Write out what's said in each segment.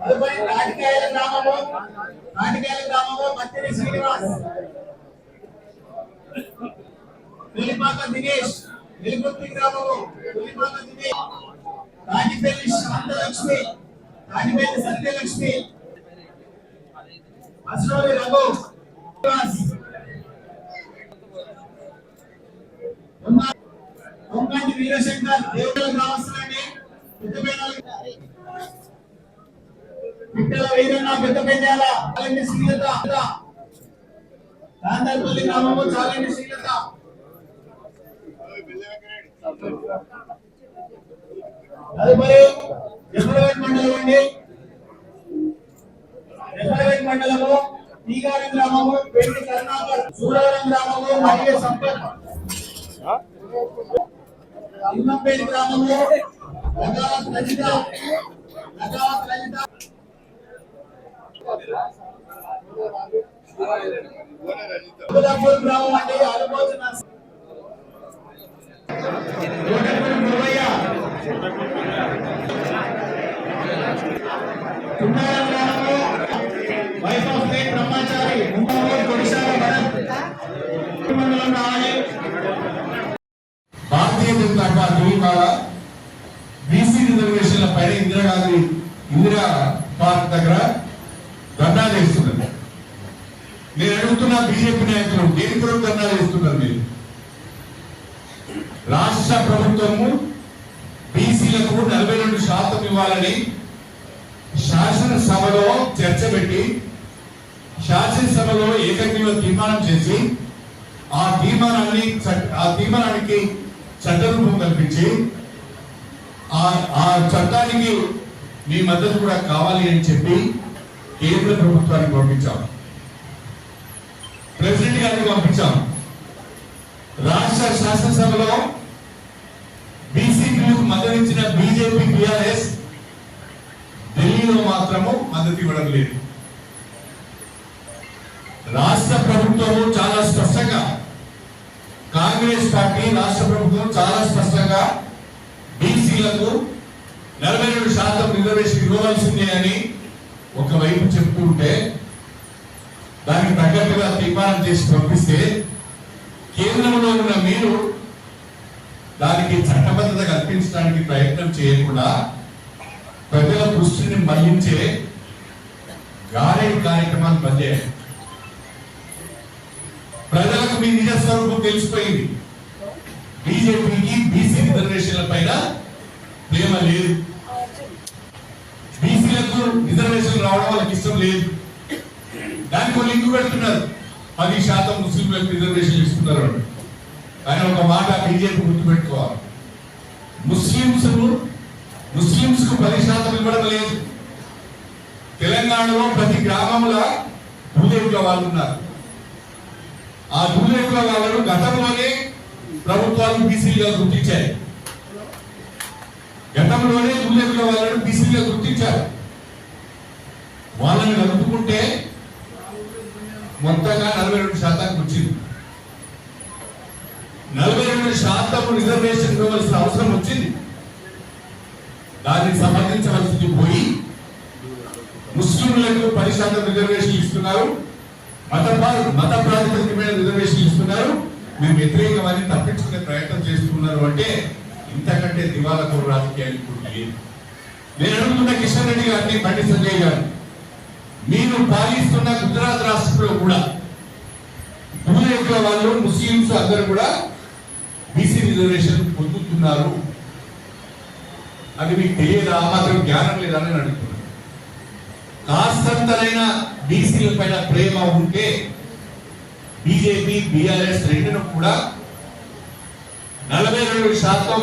తదుపరి తాటికాయల గ్రామము తాటికాయల గ్రామము మత్తిరి శ్రీనివాస్ వెలిపాక దినేష్ వెలుగుర్తి గ్రామము వెలిపాక దినేష్ తాటిపల్లి శాంతలక్ష్మి తాటిపల్లి సత్యలక్ష్మి అసలోని రఘు కొంగంటి వీరశంకర్ దేవుడు గ్రామస్తులండి. పిట్టల వీరన్న పెద్ద పెండాల చాలండి శ్రీలత. కాంతాపల్లి గ్రామము చాలండి శ్రీలత. మండలం అండి. మండలము తీగారం గ్రామము పెళ్ళి కరుణాకర్ సూరవరం గ్రామము మరియు సంపత్ లింగంపేట గ్రామము లగావత్ రజిత లగావత్ రజిత. గ్రామం భారతీయ జనతా పార్టీ ఇవాళ బీసీ రిజర్వేషన్ల పైన ఇందిరాగాంధీ ఇందిరా పార్క్ దగ్గర ధర్నా చేస్తున్నారు. నేను అడుగుతున్న బీజేపీ నాయకులు దేని కొరకు ధర్నా చేస్తున్నారు మీరు? రాష్ట్ర ప్రభుత్వము బీసీలకు నలభై రెండు శాతం ఇవ్వాలని శాసనసభలో చర్చ పెట్టి శాసనసభలో ఏకగ్రీవ తీర్మానం చేసి ఆ తీర్మానాన్ని ఆ తీర్మానానికి చట్టరూపం కల్పించి ఆ ఆ చట్టానికి మీ మద్దతు కూడా కావాలి అని చెప్పి కేంద్ర ప్రభుత్వానికి పంపించాం. ప్రెసిడెంట్ గారికి పంపించాం. రాష్ట్ర శాసనసభలో బీసీ మద్దతు ఇచ్చిన బీజేపీ టిఆర్ఎస్ ఢిల్లీలో మాత్రము మద్దతు ఇవ్వడం లేదు. రాష్ట్ర ప్రభుత్వము చాలా స్పష్టంగా కాంగ్రెస్ పార్టీ రాష్ట్ర ప్రభుత్వం చాలా స్పష్టంగా బీసీలకు నలభై రెండు శాతం రిజర్వేషన్ ఇవ్వవలసిందే అని ఒకవైపు చెప్తూ దానికి తగ్గట్టుగా తీర్మానం చేసి పంపిస్తే కేంద్రంలో ఉన్న మీరు దానికి చట్టబద్ధత కల్పించడానికి ప్రయత్నం చేయకుండా ప్రజల దృష్టిని మళ్ళించే గారే కార్యక్రమాన్ని పనిచేయండి ప్రజలకు మీ నిజ స్వరూపం తెలిసిపోయింది. బీజేపీకి బీసీ రిజర్వేషన్ల పైన ప్రేమ లేదు. బీసీలకు రిజర్వేషన్ రావడం వాళ్ళకి ఇష్టం లేదు. దానికి వాళ్ళు లింక్ పెడుతున్నారు? పది శాతం ముస్లింలకు రిజర్వేషన్ ఇస్తున్నారు అని. కానీ ఒక మాట బీజేపీ గుర్తుపెట్టుకోవాలి. ముస్లింస్ ముస్లింస్కు పది శాతం ఇవ్వడం లేదు. తెలంగాణలో ప్రతి గ్రామంలో భూదేవిగా వాళ్ళు ఉన్నారు. ఆ దూరేకుల వాళ్ళను గతంలోనే ప్రభుత్వాలు బీసీలుగా గుర్తించాయి. గతంలోనే దూరేకుల వాళ్ళను బీసీలుగా గుర్తించారు. వాళ్ళని కలుపుకుంటే మొత్తంగా నలభై రెండు శాతానికి వచ్చింది నలభై రెండు శాతం రిజర్వేషన్ ఇవ్వవలసిన అవసరం వచ్చింది. దాన్ని సమర్థించవలసింది పోయి ముస్లింలకు పది శాతం రిజర్వేషన్ ఇస్తున్నారు. మత మత ప్రాతిపదిక మీద రిజర్వేషన్ ఇస్తున్నారు. మీరు వ్యతిరేకమని తప్పించుకునే ప్రయత్నం చేస్తున్నారు అంటే ఇంతకంటే దివాలకు రాజకీయాలు ఇప్పుడు నేను అడుగుతున్న కిషన్ రెడ్డి గారిని బండి సంజయ్ గారు మీరు పాలిస్తున్న గుజరాత్ రాష్ట్రంలో కూడా దూరేకుల వాళ్ళు ముస్లింస్ అందరూ కూడా బీసీ రిజర్వేషన్ పొందుతున్నారు. అది మీకు తెలియదా? ఆ మాత్రం జ్ఞానం లేదా అని అడుగుతున్నాను కాస్తంతలైన బీసీల పైన ప్రేమ ఉంటే బీజేపీ బీఆర్ఎస్ రెండును కూడా నలభై రెండు శాతం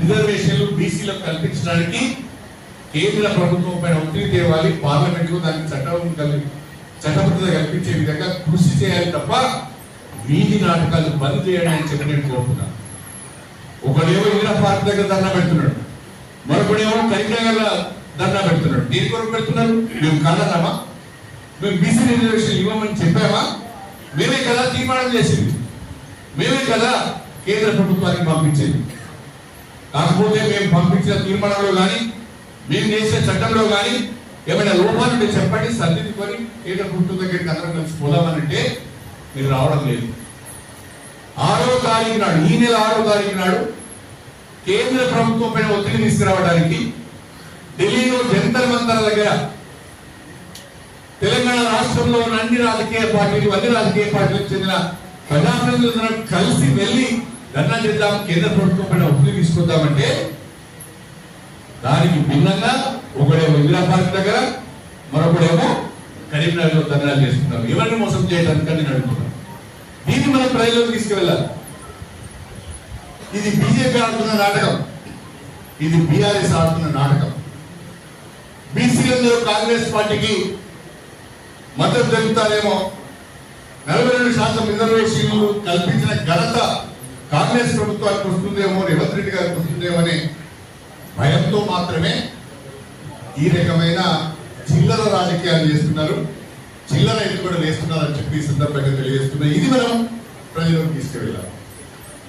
రిజర్వేషన్లు బీసీలకు కల్పించడానికి కేంద్ర ప్రభుత్వం పైన ఒత్తిడి తేవాలి. పార్లమెంట్లో దానికి చట్టం కల్పి చట్టబద్ధత కల్పించే విధంగా కృషి చేయాలి తప్ప వీధి నాటకాలు బంద్ చేయండి అని చెప్పి నేను కోరుతున్నాను. ఒకడేమో ఇందిరా పార్క్ దగ్గర ధర్నా పెడుతున్నాడు. మరొకడేమో కరీంనగర్ దండ పెడుతున్నాడు. దేని కొరకు పెడుతున్నారు? మేము కాదన్నామా మేము బీసీ రిజర్వేషన్ ఇవ్వమని చెప్పామా? మేమే కదా తీర్మానం చేసింది. మేమే కదా కేంద్ర ప్రభుత్వానికి పంపించేది. కాకపోతే మేము పంపించిన తీర్మానంలో కానీ మేము చేసిన చట్టంలో కానీ ఏమైనా లోపాలు ఉంటే చెప్పండి సర్దిద్దుకొని కేంద్ర ప్రభుత్వం దగ్గరికి అందరం కలిసి పోదామనంటే మీరు రావడం లేదు. ఆరో తారీఖు నాడు ఈ నెల ఆరో తారీఖు నాడు కేంద్ర ప్రభుత్వం పైన ఒత్తిడి తీసుకురావడానికి ఢిల్లీలో జంతర్ మంతర్ దగ్గర తెలంగాణ రాష్ట్రంలో ఉన్న అన్ని రాజకీయ పార్టీలు అన్ని రాజకీయ పార్టీలకు చెందిన ప్రజాప్రతినిధులను కలిసి వెళ్ళి ధర్నా చేద్దాం కేంద్ర ప్రభుత్వం పైన ఒత్తిడి దానికి భిన్నంగా ఒకడేమో ఇందిరా పార్క్ దగ్గర మరొకడేమో కరీంనగర్లో ధర్నాలు చేస్తున్నాం ఎవరిని మోసం చేయడానికి నేను అడుగుతున్నాను. దీన్ని మనం ప్రజల్లోకి తీసుకువెళ్ళాలి. ఇది బీజేపీ ఆడుతున్న నాటకం. ఇది బీఆర్ఎస్ ఆడుతున్న నాటకం. బీసీలందరూ కాంగ్రెస్ పార్టీకి మద్దతు తెలుపుతారేమో నలభై రెండు శాతం రిజర్వేషన్లు కల్పించిన ఘనత కాంగ్రెస్ ప్రభుత్వానికి వస్తుందేమో రేవంత్ రెడ్డి గారికి వస్తుందేమో అనే భయంతో మాత్రమే ఈ రకమైన చిల్లర రాజకీయాలు చేస్తున్నారు. చిల్లర ఇది కూడా చెప్పి ఈ సందర్భంగా తెలియజేస్తున్నారు ఇది మనం ప్రజలకు తీసుకువెళ్ళాలి.